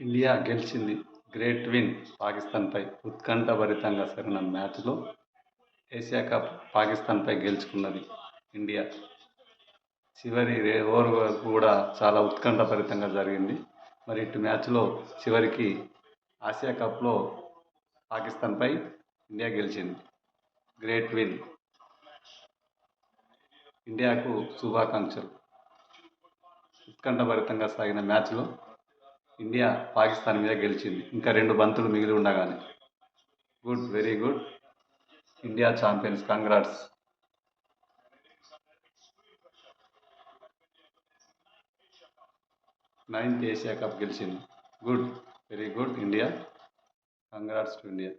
India గెలిచింది. Great win పాకిస్తాన్పై ఉత్కంఠభరితంగా సాగిన మ్యాచ్లో ఏషియా కప్ పాకిస్తాన్పై గెలుచుకున్నది ఇండియా. చివరి ఓవర్ వరకు కూడా చాలా ఉత్కంఠభరితంగా జరిగింది. మరి ఇటు మ్యాచ్లో చివరికి ఆసియా కప్లో పాకిస్తాన్పై ఇండియా గెలిచింది. గ్రేట్ విన్ ఇండియాకు శుభాకాంక్షలు. ఉత్కంఠభరితంగా సాగిన మ్యాచ్లో ఇండియా పాకిస్తాన్ మీద గెలిచింది. ఇంకా రెండు బంతులు మిగిలి ఉండగానే. Good very good. India champions. Congrats. Ninth Asia cup గెలిచింది. Good very good. India. Congrats to India.